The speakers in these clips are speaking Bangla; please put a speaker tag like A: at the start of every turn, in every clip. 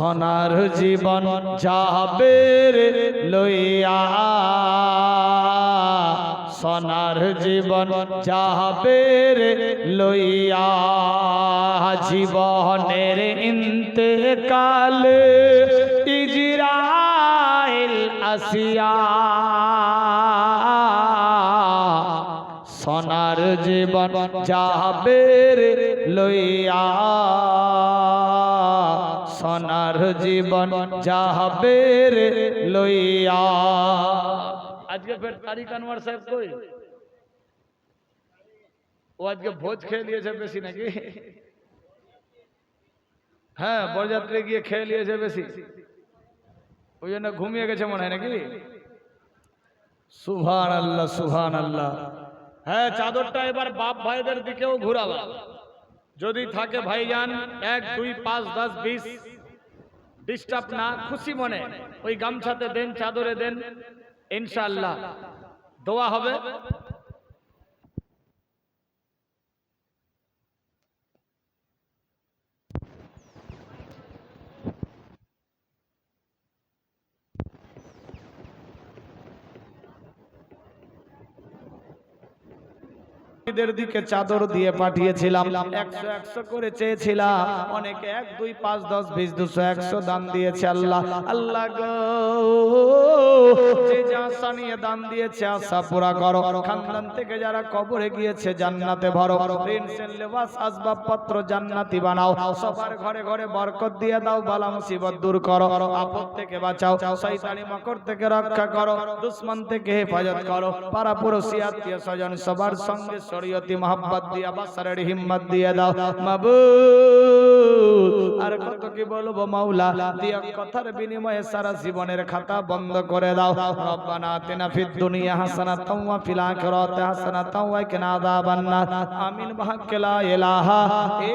A: সোনার জীবন যাবে রে লইয়া। সোনার জীবন যাবে রে লইয়া। জীবনের ইন্তেকালে ইজরাইল আসিয়া। সোনার জীবন যাবে রে লইয়া। সোনার জীবন যাবে রে লইয়া। আজকে ফের তারিক আনোয়ার সাহেব কই? ও আজকে ভোজ খেয়ে নিয়েছে বেশি নাকি? হ্যাঁ বরযাত্রী গিয়ে খেয়ে নিয়েছে বেশি। ওই জন্য ঘুমিয়ে গেছে মনে হয় নাকি? সুভান আল্লাহ সুভান আল্লাহ হ্যাঁ চাদরটা এবার বাপ ভাইদের দিকেও ঘুরাবা। যদি থাকে ভাইজান এক দুই পাঁচ দশ বিশ। ডিস্টার্ব না খুশি মনে। ওই গামছাতে দেন চাদরে দেন ইনশাল্লাহ দোয়া হবে। দের দিকে চাদর দিয়ে পাঠিয়েছিলাম। একশো একশো করে চেয়েছিলাম। অনেকে এক, দুই, পাঁচ, দশ, বিশ, দুশো, একশো দান দিয়েছে আল্লাহ। আল্লাহ যে আশা নিয়ে দান দিয়েছে আশা পুরা করো। থেকে যারা কবরে গিয়েছে জান্নাতে ভরো। লেবাস আসবাবপত্র জান্নাতি বানাও। সবার ঘরে ঘরে বরকত দিয়ে দাও, বালা মুসিবত দূর করো। আপদ থেকে বাঁচাও, শয়তানি মকর থেকে রক্ষা করো, দুশ্মন থেকে হেফাজত করো। আত্মীয় স্বজন সবার সঙ্গে শরীয়তি মোহাম্মত দিয়া বাসারের হিম্মত দিয়ে দাও। মাবুদ আর কত কি বলব মাওলা? দিয়া কথার বিনিময়ে সারা জীবনের খাতা বন্ধ করে দাও। রব্বানা আতিনা ফিদ দুনিয়া হাসানাতাও ওয়া ফিল আখিরাতি হাসানাতাও ওয়া কিনা আযাবান নার। আমিন বিহাক্কি লা ইলাহা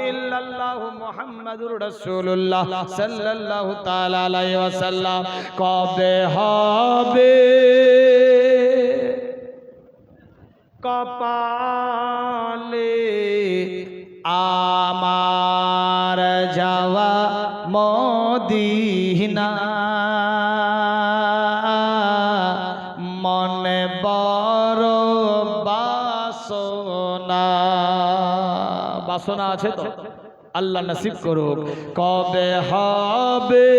A: ইল্লাল্লাহ মুহাম্মাদুর রাসূলুল্লাহ সাল্লাল্লাহু তাআলা আলাইহি ওয়াসাল্লাম। কবে হবে? কপালে আমার যাওয়া মদিনা। মনে বড় বাসনা। বাসনা আছে তো? আল্লাহ নসিব করুক। কবে হবে?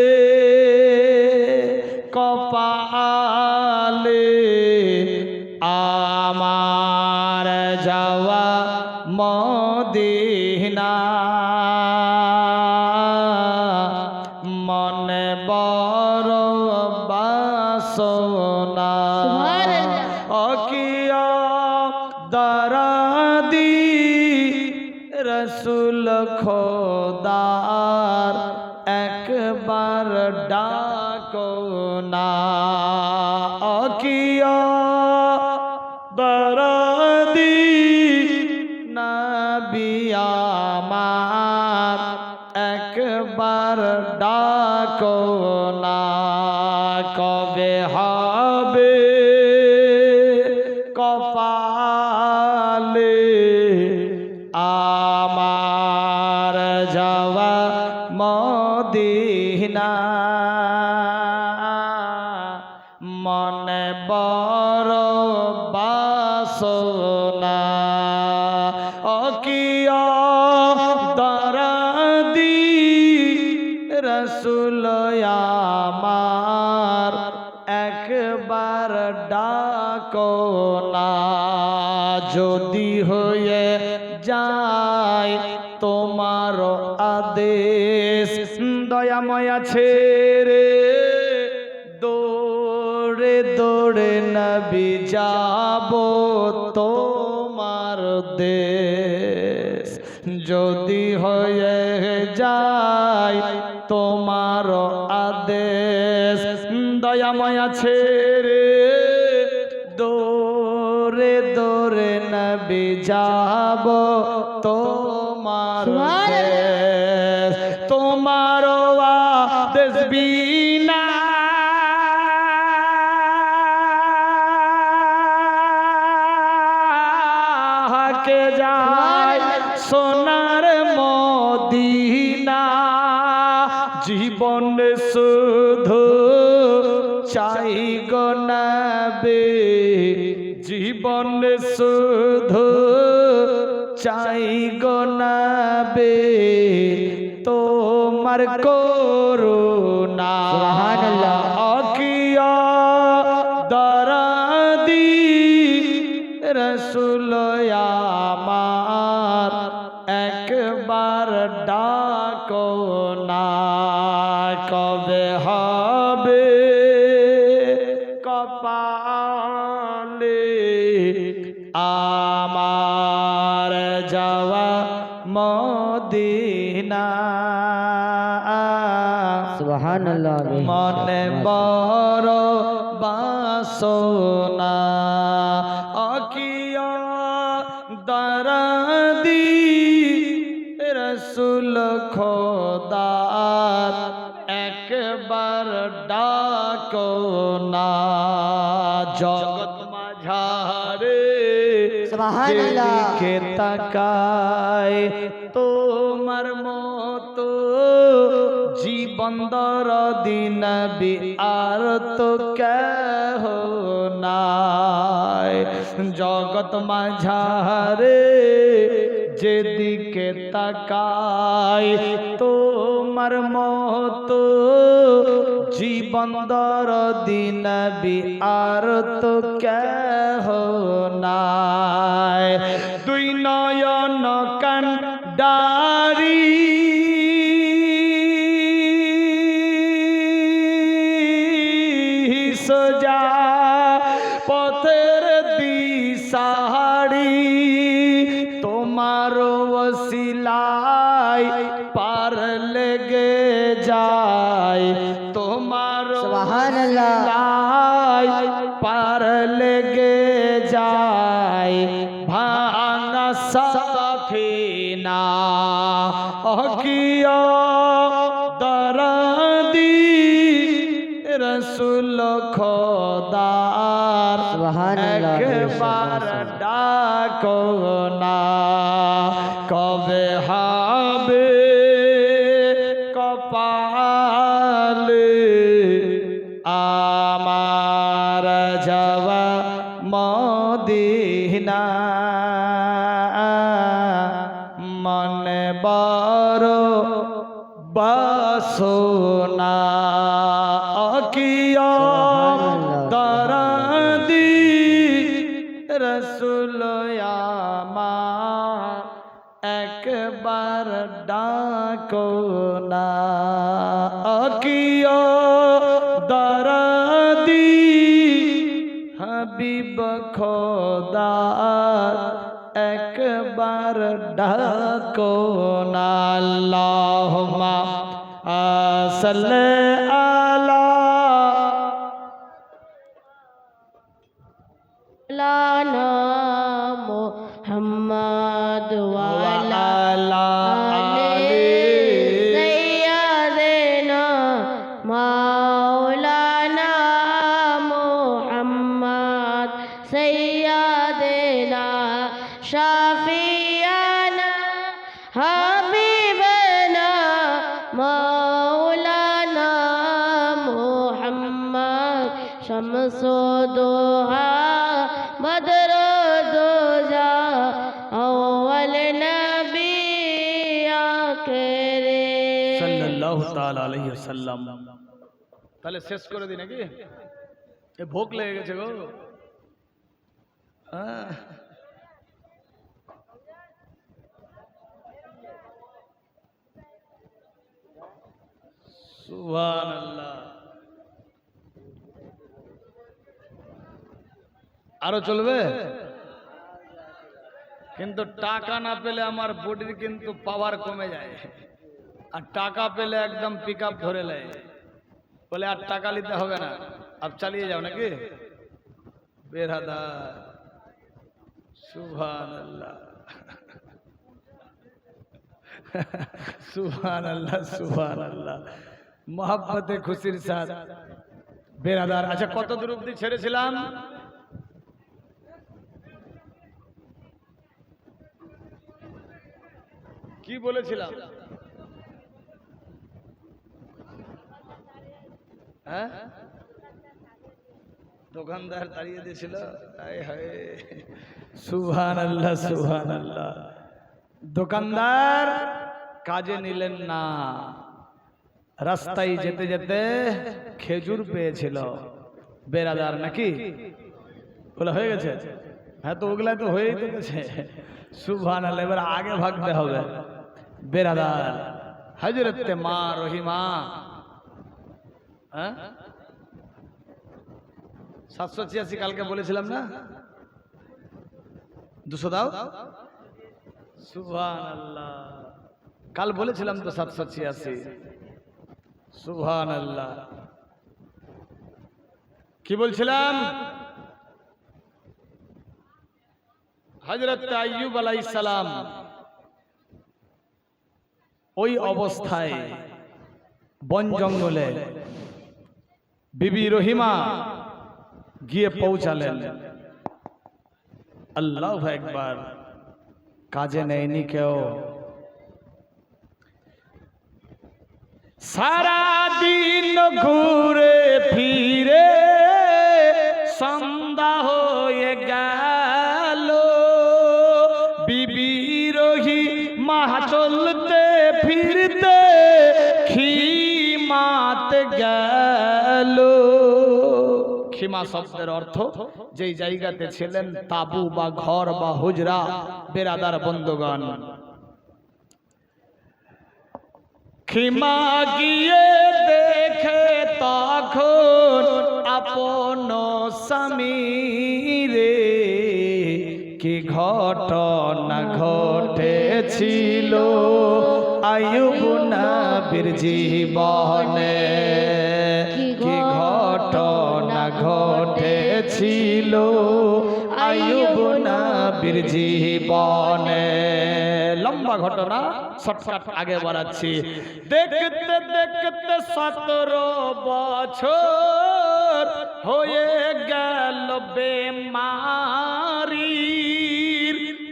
A: Da-da! আদেশ দয়াময়া ছেড়ে দৌড়ে দৌড়ে নবী যাব তোমার দেশ। যদি হয়ে যায় তোমার আদেশ। দয়াময়া ছেড়ে গনাবে জীবন শুধু চাই গনাবে তোমার করুণা যেদিকে তাকায় তোমার মতো জীবন দর দিন আর তো কেহ নাই। জগৎ মাঝারে যেদিকে তাকায় তোমার মতো জীবন দর দিন আর তো কেহ সোজা পথের বড় বাসনা তাহলে শেষ করে দিই নাকি? এ ভোগ লেগে গেছে গো। হ্যাঁ। সুবহানাল্লাহ। আরও চলবে? কিন্তু টাকা না পেলে আমার বডির কিন্তু পাওয়ার কমে যায়। আর টাকা পেলে একদম পিক ধরে নেয়। বলে, আর টাকা নিতে হবে না। আপ চালিয়ে যাও নাকি? বেরাদা সুভান আল্লাহ সুভান আল্লাহ খুশির সাথ বেরাদার আচ্ছা কত দূর অব্দি ছেড়েছিলাম? কি বলেছিলাম? হ্যাঁ? দোকানদার দাঁড়িয়ে দিয়েছিল সুহান আল্লাহ সুহান আল্লাহ দোকানদার কাজে নিলেন না। রাস্তায় যেতে যেতে খেজুর পেয়েছিল। বেরাদার নাকি? ওগুলো হয়ে গেছে? হ্যাঁ তো ওগুলা তো হয়েই তো গেছে। সুভান এবার আগে ভাগতে হবে। বেরাদার হজরতে মা রহিমা হ্যাঁ? সাতশো ছিয়াশি কালকে বলেছিলাম না? দুশো দাও। সুভান আল্লাহ কাল বলেছিলাম তো সাতশো ছিয়াশি। সুভান আল্লাহ কি বলছিলাম? হজরত আইয়ুব আলাইহিস সালাম ওই অবস্থায় বন জঙ্গলে বিবি রহিমা গিয়ে পৌঁছালেন আল্লাহ একবার কাজে নেয়নি কেউ সারা দিন ঘুরে খিমা শব্দের অর্থ, যেই জায়গাতে ছিলেন তাবু বা ঘর বা হুজরা, বেরাদার বন্ধুগণ। খিমা গিয়ে দেখে তখন আপন স্বামীরে কি ঘটনা ঘটেছিল? আয়ুব নবীর জীবনে, কি ঘটনা ঘটেছিল আয়ুব নবীর জীবনে। লম্বা ঘটনা, শর্টকাট আগে বাড়াচ্ছি দেখতে দেখতে সতেরো বছর হয়ে গেল বেমারির।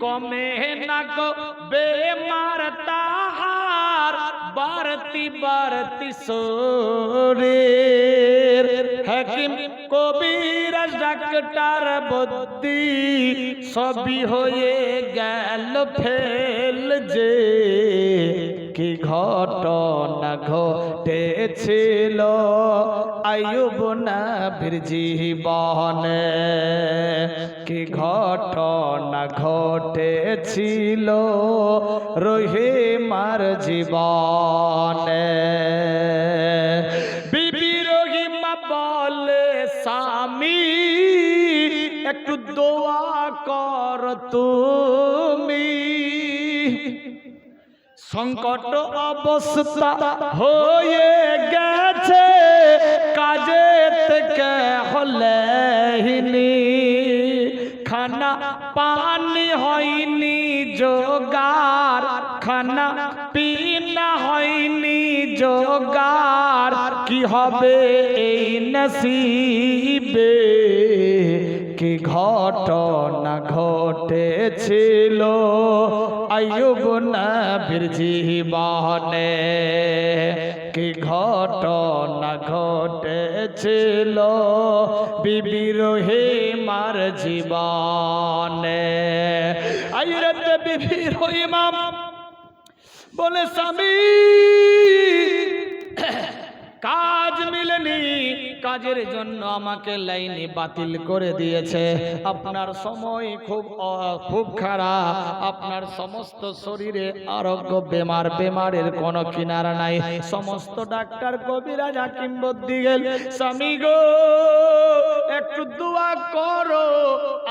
A: কমে না গো বেমার তাহার বারতি বারতি সোরের হাকিম কবির ডাক্তার বদ্দি সবই হয়ে গেল ফেল যে। কি ঘটনা ঘটেছিল আয়ুব নবীর জীবনে? কি ঘটনা ঘটেছিল রহিমার জীবনে? দোয়া কর তুমি। সংকট অবস্থা হয়ে গেছে, কাজে থেকে হলেনি খানা পানি হয়নি, জোগার। খানা পিনা হয়নি, জোগার। কি হবে এই নসিবে? কি ঘটনা ঘটেছিল? আয়ুব নবীর জীবনে কি ঘটনা ঘটেছিল? বিবি রহিমার জীবনে। আইরত বিবি রহিমা বলে স্বামী মিলেনি কাজের জন্য আমাকে লাইনে বাতিল করে দিয়েছে। আপনার সময় খুব খুব খারাপ। আপনার সমস্ত শরীরে আরোগ্য, বেমার, বেমারের কোনো কিনারা নাই। সমস্ত ডাক্তার কবিরাজ হাকিম বদ্দি গেল স্বামী গো, একটু দোয়া করো।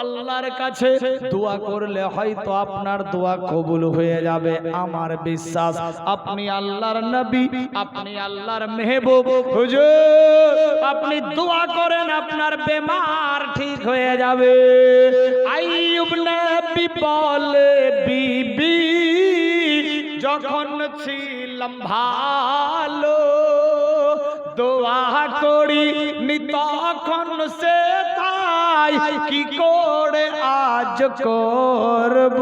A: আল্লাহর কাছে দোয়া করলে হয়তো আপনার দোয়া কবুল হয়ে যাবে। আমার বিশ্বাস, আপনি আল্লাহর নবী, আপনি আল্লাহর মেহবুব। হুজুর, আপনি দোয়া করেন, আপনার বেমার ঠিক হয়ে যাবে। বলে, বিবি, যখন ছিলাম ভালো, দোয়া করি নি তখন সে নাই কি করে আজ করব?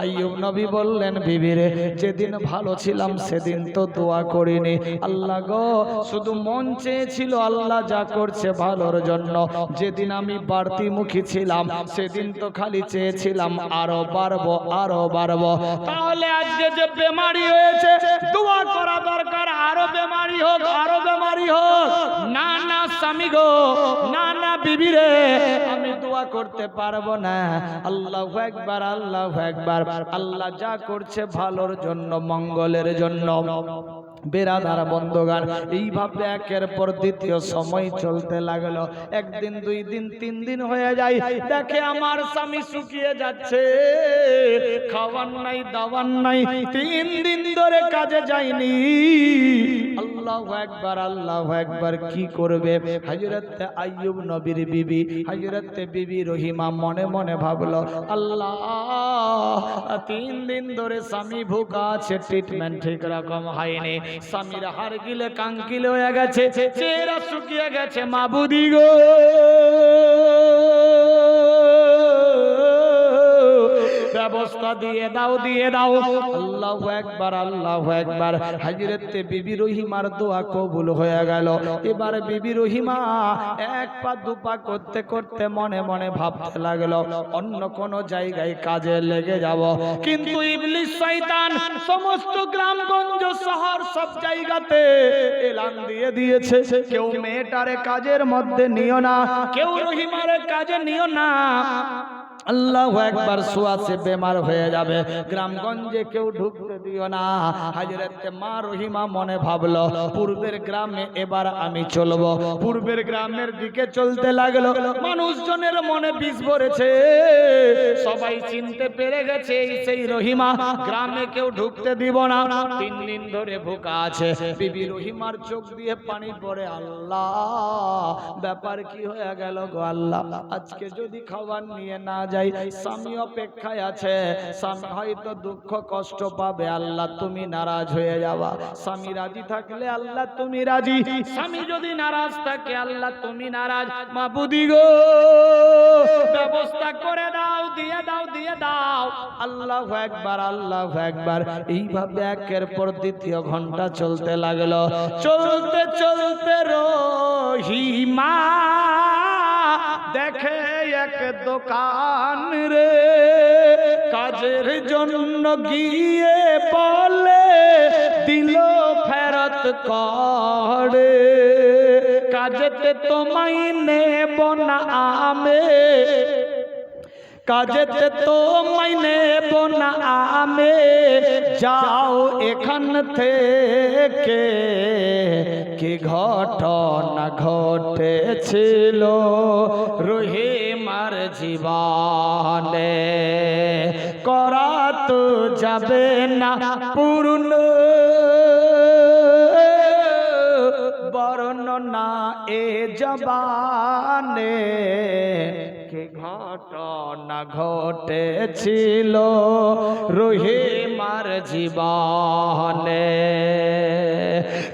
A: আইয়ুব নবী বললেন, বিবিরে, যেদিন ভালো ছিলাম, সেদিন তো দোয়া করিনি। আল্লাহ গো, শুধু মন চেয়েছিল আল্লাহ যা করছে ভালোর জন্য। যেদিন আমি বাড়তি মুখী ছিলাম, সেদিন তো খালি চেয়েছিলাম, আরও বাড়বো আরও বাড়বো। তাহলে আজকে যে বেমারি হয়েছে, দোয়া করা দরকার। আরও বেমারি হোক, আরও বেমারি হোক। না না, স্বামী গো, না না, বিবি রে, আমি দোয়া করতে পারব না। আল্লাহ একবার আল্লাহ একবার আল্লাহ যা করছে ভালোর জন্য, মঙ্গলের জন্য। বেরাদার বন্ধগান। এইভাবে একের পর দ্বিতীয় সময় চলতে লাগল। একদিন, দুই দিন, তিন দিন হয়ে যায়। দেখে আমার স্বামী শুকিয়ে যাচ্ছে। খাওয়ার নাই, দাওয়ার নাই। তিন দিন ধরে কাজে যায়নি। আল্লাহ একবার আল্লাহ একবার কি করবে? হাজরতে আইয়ুব নবীর বিবি, হাজরতে বিবি রহিমা মনে মনে ভাবলো, আল্লাহ, তিন দিন ধরে স্বামী ভুকা আছে ট্রিটমেন্ট ঠিক রকম হয়নি। স্বামীর হার গিলে কাঙ্কিলে হয়ে গেছে চেহারা শুকিয়ে গেছে মাবুদি গো। ব্যবস্থা দিয়ে দাও দিয়ে দাও। আল্লাহ একবার আল্লাহ একবার। হাজিরতে বিবি রহিমার দোয়া কবুল হয়ে গেল। এবার বিবি রহিমা এক পা, দু পা করতে করতে মনে মনে ভাবতে লাগল, অন্য কোন জায়গায় কাজে লেগে যাব। কিন্তু ইবলিস, শয়তান সমস্ত গ্রামগঞ্জ, শহর সব জায়গাতে এলান দিয়ে দিয়েছে। কেউ মেয়েটারে কাজের মধ্যে নিও না, কেউ রহিমারে কাজে নিও না। আল্লাহ একবার সুয়াসে বেমার হয়ে যাবে। গ্রামগঞ্জে কেউ ঢুকতে দিও না। হাজরতে মা রহিমা মনে ভাবলো পূর্বের গ্রামে এবার আমি চলবো। পূর্বের গ্রামের দিকে চলতে লাগল। মানুষজনের মনে বিষ ভরেছে। সবাই চিনতে পেরে গেছে সেই রহিমা। গ্রামে কেউ ঢুকতে দিব না। তিন দিন ধরে ভোকা আছে। বিবি রহিমার চোখ দিয়ে পানি পড়ে আল্লাহ ব্যাপার কি হয়ে গেল গো আল্লাহ? আজকে যদি খাবার নিয়ে না যাই, স্বামী অপেক্ষায় আছে। স্বামী হয়তো দুঃখ, কষ্ট পাবে। আল্লাহ, তুমি নারাজ হয়ে যাওয়া স্বামী রাজি থাকলে আল্লাহ, তুমি রাজি। স্বামী যদি নারাজ থাকে, আল্লাহ, তুমি নারাজ। মাবুদি গো, ব্যবস্থা করে দাও, দিয়ে দাও দিয়ে দাও। আল্লাহ একবার আল্লাহ একবার। এইভাবে একের পর দ্বিতীয় ঘণ্টা চলতে লাগল। চলতে চলতে রহিমা দেখে দোকান রে। কাজের জন্য গিয়ে পলে, দিল ফেরত করে। কাজেতে তোমায় নেব না আমে। কাজেতে তো মাইনে বোনা আমে। যাও এখান থেকে কি ঘটনা ঘটেছিল? রহিমার জীবনে করা তো যাবে না পূর্ণ। বর্ণনা এ জবানে ঘটনা ঘটেছিল রহিমার জীবনে।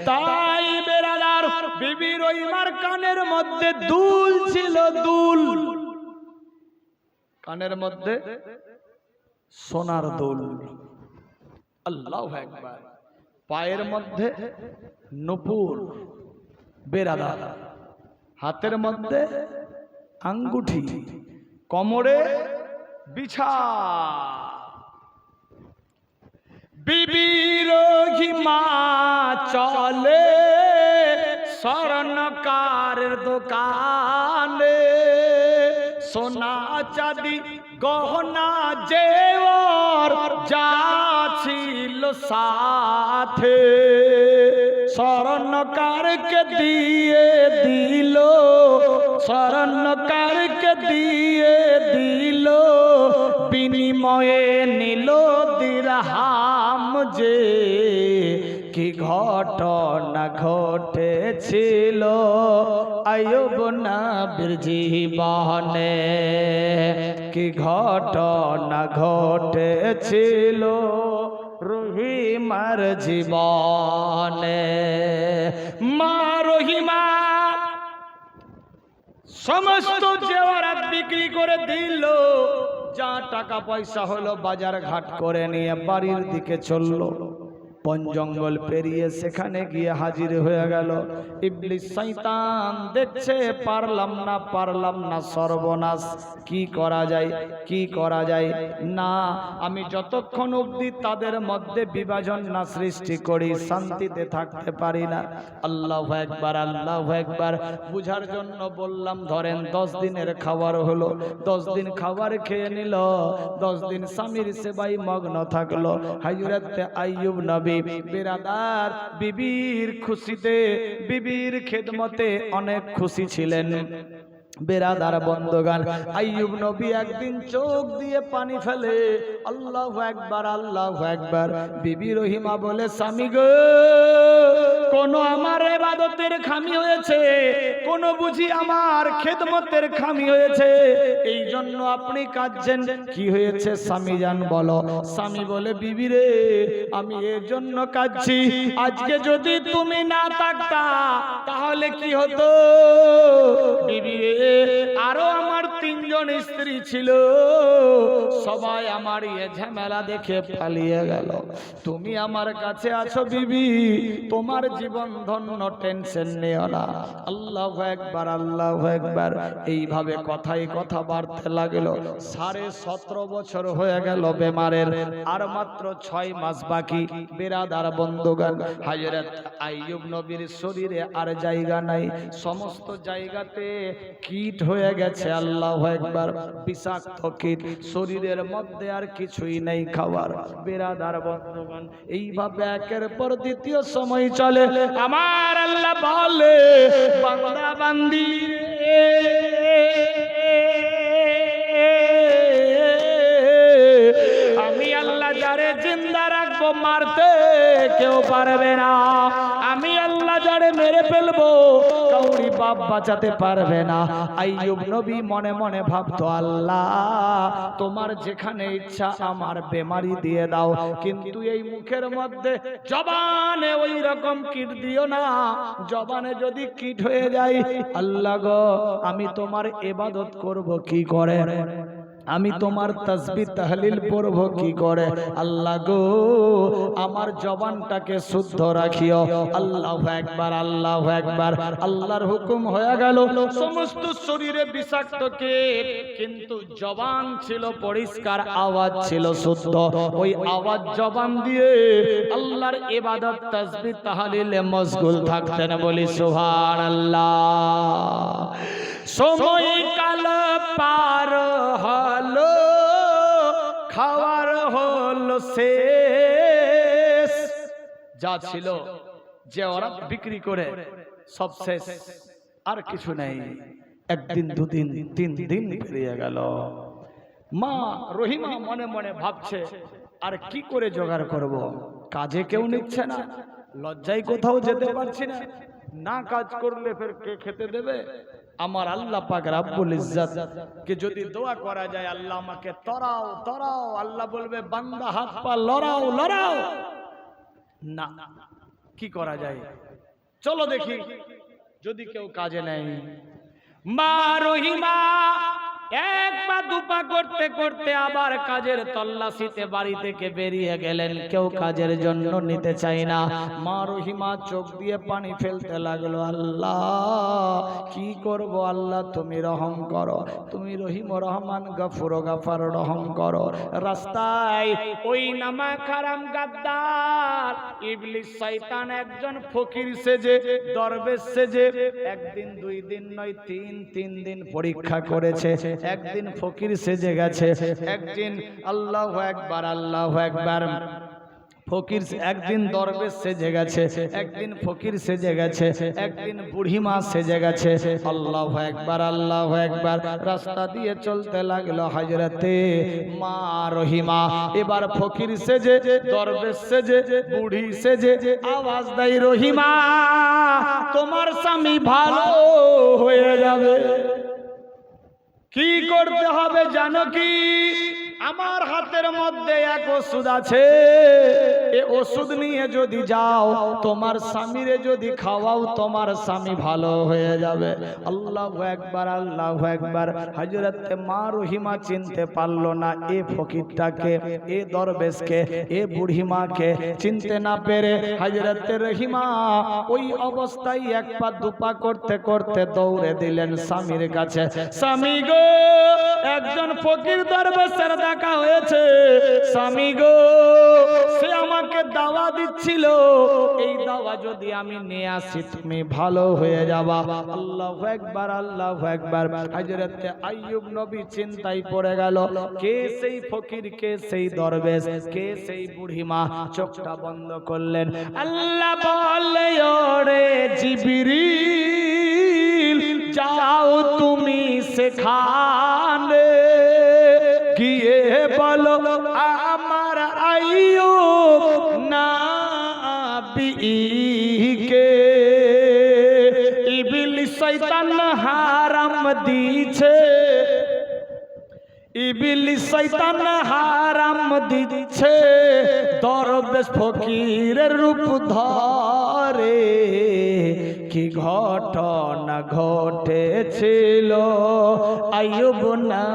A: তাই বেড়াদার বিবি রহিমার কানের মধ্যে দুল ছিল, দুল। কানের মধ্যে সোনার দুল। আল্লাহ একবার পায়ের মধ্যে নুপুর বেরাদা হাতের মধ্যে আঙ্গুঠি। কোমরে বিছা। বিবির মা চলে, স্বর্ণকারের দোকানে। সোনা চাঁদি গহনা জেওর যা ছিল সাথে, স্বর্ণকারকে দিয়ে দিল, স্বর্ণকারকে দিয়ে বিনিময়ে নিল দিরহাম যে, কি ঘটনা ঘটেছিল? আয়ুব নাবির জীবনে কি ঘটনা ঘটেছিল? রহিমার জীবনে মা রহিমা, সমস্ত জেওয়ারাত বিক্রি করে দিল। যা টাকা পয়সা হলো বাজার ঘাট করে নিয়ে বাড়ির দিকে চলল। বন জঙ্গল পেরিয়ে সেখানে গিয়ে হাজির হয়ে গেল। ইবলিস শয়তান দেখছে, পারলাম না পারলাম না, সর্বনাশ। কি করা যায়, কি করা যায়? না, আমি যতক্ষণ অবধি তাদের মধ্যে বিভাজন না সৃষ্টি করি, শান্তিতে থাকতে পারি না। আল্লাহ একবার আল্লাহ একবার বুঝার জন্য বললাম, ধরেন দশ দিনের খাবার হলো। দশ দিন খাবার খেয়ে নিল, দশ দিন স্বামীর সেবাই মগ্ন থাকল। হাজুরাতে আইয়ুব নবী বেরাদার বিবির খুশিতে বিবির খেদমতে অনেক খুশি ছিলেন। বেরাদার বন্ধগান। আইয়ুব নবী একদিন চোখ দিয়ে পানি ফেলে, আল্লাহ একবার আল্লাহ একবার বিবি রহিমা বলে, স্বামী গো, কোন আমার এবাদতের খামি হয়েছে, কোন বুঝি আমার খেদমতের খামি হয়েছে। এই জন্য আপনি কাঁদছেন। কি হয়েছে স্বামী যান বলো। স্বামী বলে, বিবি রে, আমি এর জন্য কাঁদছি। আজকে যদি তুমি না থাকতা, তাহলে কি হতো? বিবি রে আরও আমার তিনজন স্ত্রী ছিল। সবাই আমার ইয়ে ঝামেলা দেখে পালিয়ে গেল। তুমি আমার কাছে আছো বিবি, তোমার জীবন ধন্য টেনশন নিও না। আল্লাহ একবার আল্লাহ একবার এইভাবে কথাই কথা বাড়তে লাগল। সাড়ে সতেরো বছর হয়ে গেল বেমারের, আর মাত্র ছয় মাস বাকি। বেরাদার বন্ধুগান হাজরত আইয়ুব নবীর শরীরে আর জায়গা নাই। সমস্ত জায়গাতে কীট হয়ে গেছে, আল্লাহ একবার বিষাক্ত কীট, শরীরের মধ্যে আর কিছুই নেই খাবার বেরাদার বন্ধুগান এইভাবে একের পর দ্বিতীয় সময় চলে। আমার আল্লাহ বলে, বান্দা বান্দি, আমি আল্লাহ যারে জিন্দা রাখব, মারতে কেউ পারবে না। আমি আল্লাহ যারে মেরে ফেলব বাপ বাঁচাতে পারবে না। আইয়ুব নবী মনে মনে ভাবতো, আল্লাহ, তোমার যেখানে ইচ্ছা আমার বেমারি দিয়ে দাও। কিন্তু এই মুখের মধ্যে জবানে ওই রকম কীট দিও না। জবানে যদি কীট হয়ে যায়, আল্লাহ গো, আমি তোমার এবাদত করব কি করে? আমি তোমার তসবি তাহলিল পড়ব কি করে? আল্লাহ গো আমার জবানটাকে শুদ্ধ রাখিও। আল্লাহ একবার আল্লাহ একবার আল্লাহর হুকুম হয়ে গেল। সমস্ত শরীরে বিষাক্ত কীট কিন্তু জবান ছিল পরিষ্কার আওয়াজ ছিল শুদ্ধ। ওই আওয়াজ জবান দিয়ে আল্লাহর ইবাদত তসবি তাহলিলে মশগুল থাকতেন বলি সুবহান আল্লাহ সময় কাল পার হলো, খাওয়ার হলো শেষ। যা ছিল যে ওরা বিক্রি করে, সব শেষ। আর কিছু নেই। একদিন, দুদিন, তিন দিন পেরিয়ে গেল। মা রহিমা মনে মনে ভাবছে, আর কি করে জোগাড় করব? কাজে কেউ নিচ্ছে না। লজ্জায় কোথাও যেতে পারছি না। না কাজ করলে ফের কে খেতে দেবে? আমার আল্লাহ পাক রাব্বুল ইজ্জত কে যদি দোয়া করা যায়, আল্লাহ আমাকে তরাও তরাও, আল্লাহ বলবে, বান্দা, হাত পা লড়াও লড়াও। না, কি করা যায়? চলো দেখি, যদি কেউ কাজে নেয়। মা রহিমা এক পা দুপা করতে করতে আবার কাজের তল্লাশিতে বাড়ি থেকে বেরিয়ে গেলেন। কেউ কাজের জন্য নিতে চাই না। মা রহিমা চোখ দিয়ে পানি ফেলতে লাগল, আল্লাহ, কি করব আল্লাহ, তুমি রহম করো। তুমি রহিম রহমান, গফুর গাফার রহম করো। রাস্তায় ওই নামা খারাম গাদ্দার, ইবলিস শয়তান একজন ফকির সেজে, দরবেশ সেজে, একদিন, দুই দিন নয়, তিন তিন দিন পরীক্ষা করেছে। একদিন ফকির সেজে গেছে একদিন আল্লাহ একবার আল্লাহ একবার ফকির একদিন দরবেশ সেজে গেছে একদিন ফকির সেজে গেছে একদিন বুড়িমা সেজে গেছে। আল্লাহ একবার আল্লাহ একবার রাস্তা দিয়ে চলতে লাগল হাজরাতে মা রহিমা। এবার ফকির সেজে দরবেশ সেজে বুড়ি সেজে আওয়াজ দেয় রহিমা তোমার স্বামী ভালো হয়ে যাবে। কি করতে হবে জানো কি? আমার হাতের মধ্যে এক ওষুধ আছে। এ ওষুধ নিয়ে যদি যাও, তোমার স্বামীরে যদি খাওয়াও, তোমার স্বামী ভালো হয়ে যাবে। আল্লাহ একবার আল্লাহ একবার। হজরতে মা রহিমা চিনতে পারল না এ ফকিরটাকে, এ দরবেশকে, এ বুড়িমাকে চিনতে না পেরে হজরতে রহিমা ওই অবস্থায় এক পা দুপা করতে করতে দৌড়ে দিলেন স্বামীর কাছে। স্বামী গো, একজন ফকির দরবেশের দেখা হয়েছে, স্বামী গো, সে আমাকে দাওয়া দিচ্ছিল। এই দাওয়া যদি আমি নিয়ে আসি, তুমি ভালো হয়ে যাবা। আল্লাহ একবার আল্লাহ একবার হজরতে আইয়ুব নবী চিন্তায় পড়ে গেল, কে সেই ফকির, কে সেই দরবেশ, কে সেই বুড়িমা চোখটা বন্ধ করলেন। আল্লাহ বলে, ওরে জিবিরিল, যাও তুমি সেখানে গিয়ে বলো, আমার আইয়ো না বিকে ইবলিস শয়তান হারাম দিছে ইবিলি শৈতান হারাম দিচ্ছে দরবেশ ফকিরের রূপ ধরে। কি ঘটনা ঘটেছিল? আয়ুব না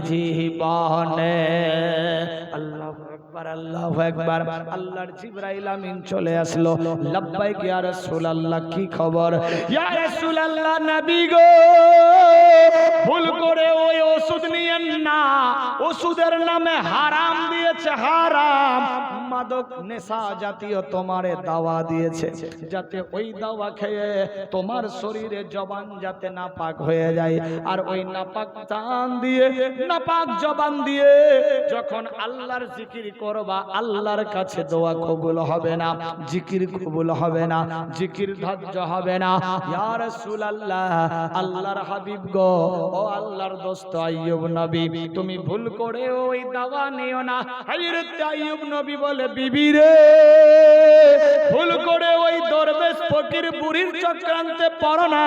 A: জীবনে আল্লাহ আল্লাহ একবার। আল্লাহর জিবরাইল আমিন চলে আসলো। লাব্বাইক ইয়া রাসূলুল্লাহ, কি খবর? ইয়া রাসূলুল্লাহ নবী গো, ভুল করে ওই ওষুধ নিয়েন না। ওষুধের নামে হারাম দিয়েছে, হারাম। মাদক নেশা জাতীয় তোমারে দাওয়া দিয়েছে। যাতে ওই দাওয়া খেয়ে তোমার শরীরে জবান যাতে নাপাক হয়ে যায়। আর ওই নাপাক দিয়ে, নাপাক জবান দিয়ে যখন আল্লাহর জিকির করবা আল্লাহর কাছে দোয়া কবুল হবে না, জিকির কবুল হবে না, জিকির ধার্য হবে না। ইয়া রাসূলুল্লাহ, আল্লাহর হাবিব গো, ও আল্লাহর দোস্ত আইয়ুব নবী, তুমি ভুল করে ওই দাওয়া নিও না। হযরত আইয়ুব নবী বলে, বিবি রে, ভুল করে ওই দরবেশ ফকির বুড়ির চক্রান্তে পড়ো না।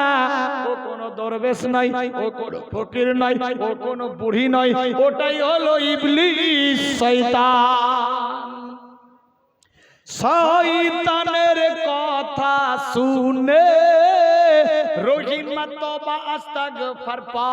A: ও কোনো দরবেশ নাই, ও কোনো ফকির নাই, ও কোনো বুড়ি নয় ওটাই হলো ইবলিস, শয়তান। শয়তানের কথা শুনে রহিমা তবা আস্তাগফার পা